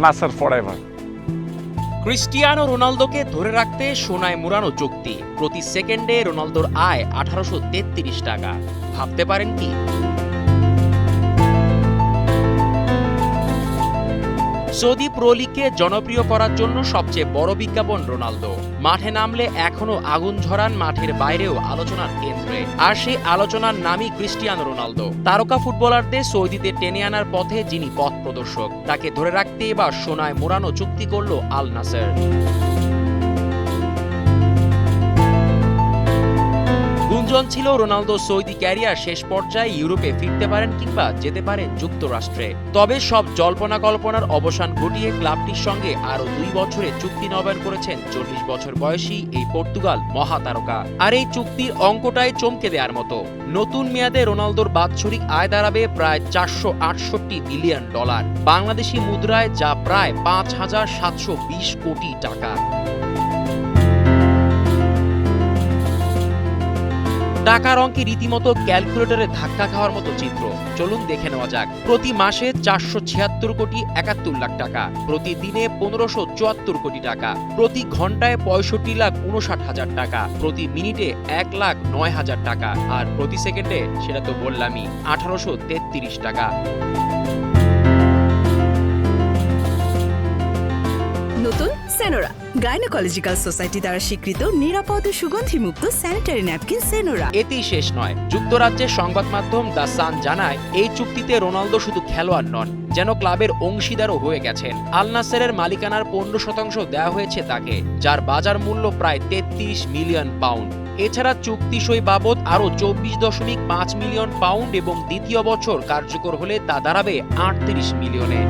Nasser forever Cristiano রোনালদোকে ধরে রাখতে সোনায় মুড়ানো চুক্তি। প্রতি সেকেন্ডে রোনালদোর আয় আঠারোশো তেত্রিশ টাকা। ভাবতে পারেন কি? সৌদি প্রো লিগকে জনপ্রিয় করার জন্য সবচেয়ে বড় বিজ্ঞাপন রোনালদো। মাঠে নামলে এখনও আগুন ঝরান মাঠের বাইরেও আলোচনার কেন্দ্রে। আর সেই আলোচনার নামই ক্রিস্টিয়ানো রোনালদো। তারকা ফুটবলারদের সৌদিতে টেনে আনার পথে যিনি পথ প্রদর্শক, তাকে ধরে রাখতে এবার সোনায় মোড়ানো চুক্তি করল আল নাসের গুঞ্জন ছিল রোনালদো সৌদি ক্যারিয়ার শেষ পর্যায়ে ইউরোপে ফিরতে পারেন কিংবা যেতে পারেন যুক্তরাষ্ট্রে। তবে সব জল্পনা কল্পনার অবসান ঘটিয়ে ক্লাবটির সঙ্গে আরও দুই বছরে চুক্তি নবায়ন করেছেন চল্লিশ বছর বয়সী এই পর্তুগাল মহাতারকা। আর এই চুক্তির অঙ্কটাই চমকে দেওয়ার মতো। নতুন মেয়াদে রোনালদোর বাৎসরিক আয় দাঁড়াবে প্রায় চারশো আটষট্টি মিলিয়ন ডলার। বাংলাদেশি মুদ্রায় যা প্রায় পাঁচ হাজার সাতশো বিশ কোটি টাকা। টাকার অঙ্কে রীতিমতো ক্যালকুলেটরে ধাক্কা খাওয়ার মতো চিত্র? চলুন দেখে নেওয়া যাক। প্রতি মাসে চারশো ছিয়াত্তর কোটি একাত্তর লাখ টাকা, প্রতিদিনে পনেরোশো চুয়াত্তর কোটি টাকা, প্রতি ঘন্টায় পঁয়ষট্টি লাখ উনষাট হাজার টাকা, প্রতি মিনিটে এক লাখ নয় হাজার টাকা, আর প্রতি সেকেন্ডে সেটা তো বললামই, আঠারোশো তেত্রিশ টাকা। নতুন সেনোরা গাইনোকোলজিক্যাল সোসাইটি দ্বারা স্বীকৃত নিরাপদ সুগন্ধিমুক্ত স্যানিটারি ন্যাপকিন সেনোরা এতেই শেষ নয়। যুক্তরাজ্যের সংবাদ মাধ্যম দ্য সান জানায়, এই চুক্তিতে রোনালদো শুধু খেলোয়াড় নন, যেন ক্লাবের অংশীদারও হয়ে গেছেন। আল নাসেরের মালিকানার পনেরো শতাংশ দেওয়া হয়েছে তাকে, যার বাজার মূল্য প্রায় তেত্রিশ মিলিয়ন পাউন্ড। এছাড়া চুক্তি সই বাবদ আরও চব্বিশ দশমিক পাঁচ মিলিয়ন পাউন্ড এবং দ্বিতীয় বছর কার্যকর হলে তা দাঁড়াবে আটত্রিশ মিলিয়নে।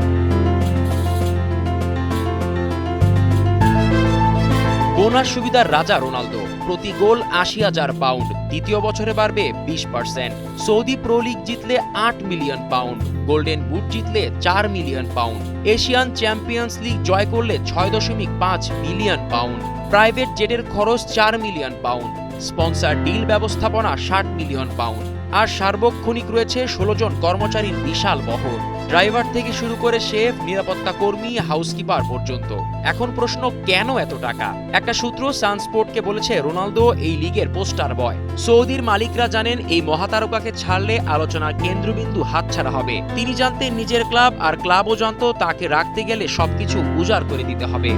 বোনাস সুবিধার রাজা রোনালদো। প্রতি গোল আশি হাজার পাউন্ড। দ্বিতীয় বছরে বাড়বে বিশ পার্সেন্ট। সৌদি প্রো লিগ জিতলে আট মিলিয়ন পাউন্ড। গোল্ডেন বুট জিতলে চার million pound. Asian champions league জয় করলে ছয় দশমিক পাঁচ মিলিয়ন পাউন্ড। প্রাইভেট জেটের খরচ চার মিলিয়ন পাউন্ড। স্পন্সর ডিল ব্যবস্থাপনা ষাট মিলিয়ন পাউন্ড। আর সার্বক্ষণিক রয়েছে ষোলো জন কর্মচারীর বিশাল বহর। ড্রাইভার থেকে শুরু করে শেফ, নিরাপত্তা কর্মী হাউসকিপার পর্যন্ত। এখন প্রশ্ন, কেন এত টাকা? একটা সূত্র সানস্পোর্টকে বলেছে, রোনালদো এই লিগের পোস্টার বয়। সৌদির মালিকরা জানেন, এই মহাতারকাকে ছাড়লে আলোচনার কেন্দ্রবিন্দু হাতছাড়া হবে। তিনি জানতেন, নিজের ক্লাব আর ক্লাবও জানত, তাকে রাখতে গেলে সবকিছু উজাড় করে দিতে হবে।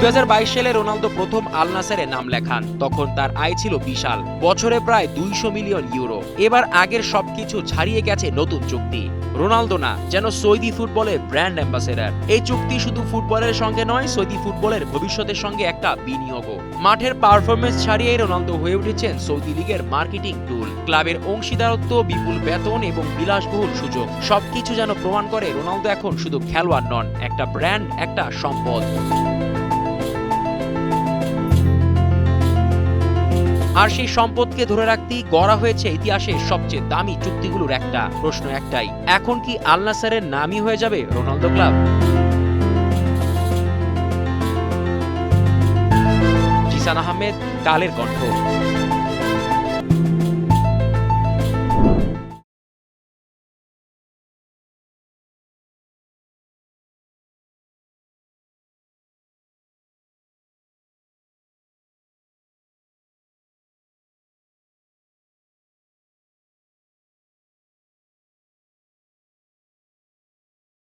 দু হাজার বাইশ সালে রোনালদো প্রথম আল নাসারে নাম লেখান। তখন তার আয় ছিল বিশাল। বছরে প্রায় দুইশো মিলিয়ন ইউরো। এবার আগের সবকিছু ছাড়িয়ে গেছে নতুন চুক্তি। রোনালদো না, যেন সৌদি ফুটবলের ব্র্যান্ড অ্যাম্বাসেডার। এই চুক্তি শুধু ফুটবলের সঙ্গে নয়, সৌদি ফুটবলের ভবিষ্যতের সঙ্গে একটা বিনিয়োগও। মাঠের পারফরমেন্স ছাড়িয়ে রোনালদো হয়ে উঠেছেন সৌদি লিগের মার্কেটিং টুল। ক্লাবের অংশীদারত্ব, বিপুল বেতন এবং বিলাসবহুল সুযোগ। সবকিছু যেন প্রমাণ করে রোনালদো এখন শুধু খেলোয়াড় নন, একটা ব্র্যান্ড, একটা সম্পদ। আর সেই সম্পদকে ধরে রাখতেই গড়া হয়েছে ইতিহাসের সবচেয়ে দামি চুক্তিগুলোর একটা, প্রশ্ন একটাই। এখন কি আল নাসারের নামই হয়ে যাবে রোনালদো ক্লাব? জিসান আহমেদ, কালের কণ্ঠ